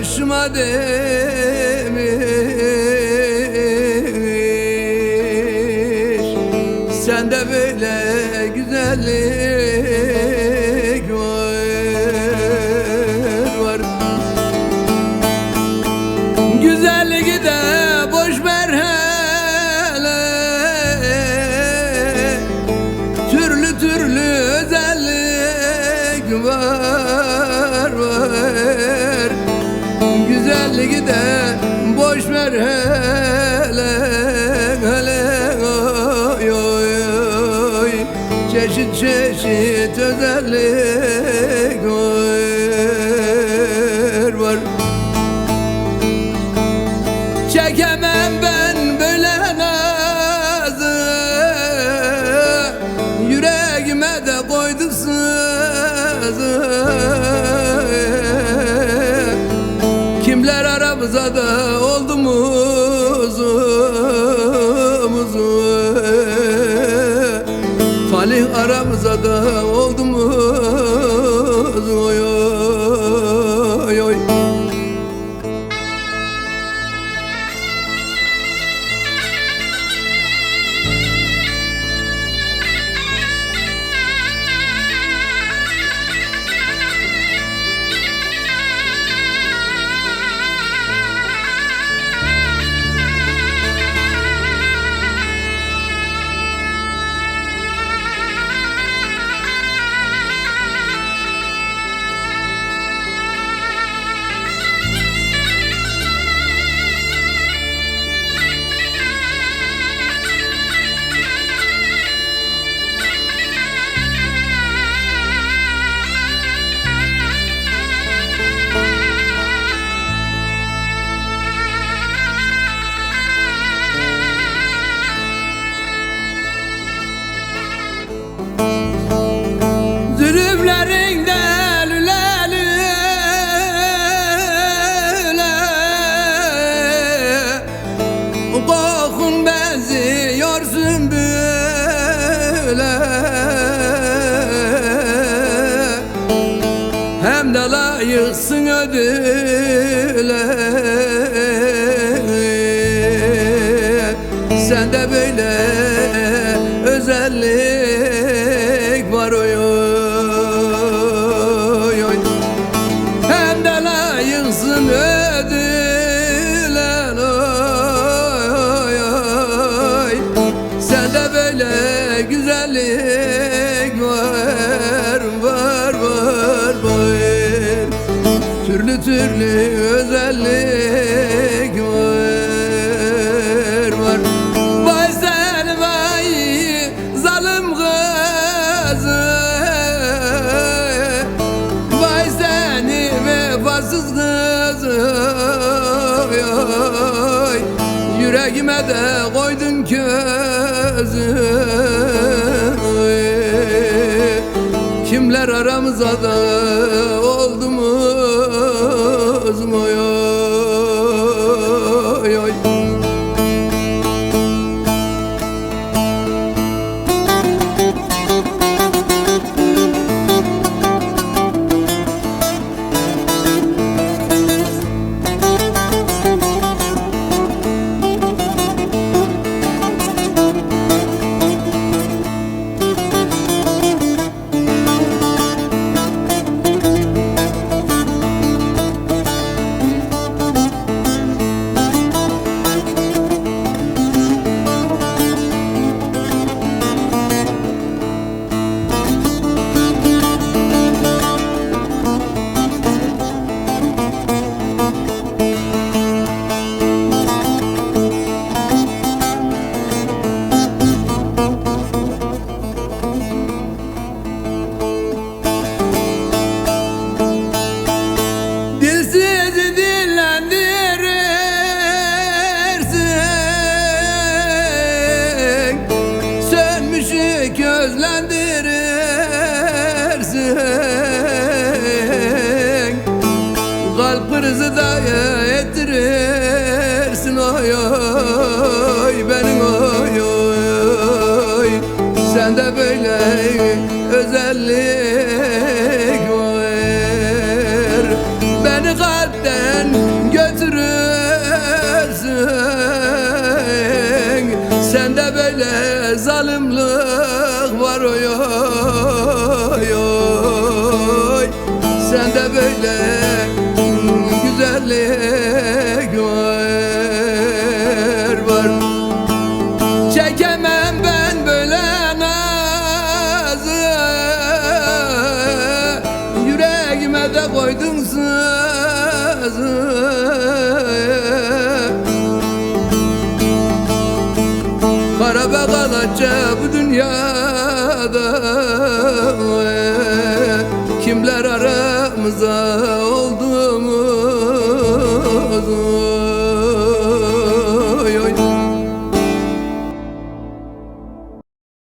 Işıma demiş Sende böyle güzellik var, var. Güzelliği de boş ver hele. Türlü türlü özellik var Güzelliği de boş ver hele hele oy oy oy. Çeşit çeşit özellik var. Çekemem ben oldu muzu Hem de layıksın ödüle. Sende böyle özellik var oy oy oy. Hem de layıksın ödülen oy oy. Sende böyle güzellik var Türlü türlü özellik var Vay sen vay zalim kızı Vay seni vefasız kızı. Yüreğime de koydun közü. Kimler aramıza da Kalp krizi de ettirirsin oy oy Benim oy oy Sen de böyle özellik ver. Beni kalpten götürürsün. Sen de böyle zalimlik var oy oy. Sen de böyle Kimler aramıza oldu mu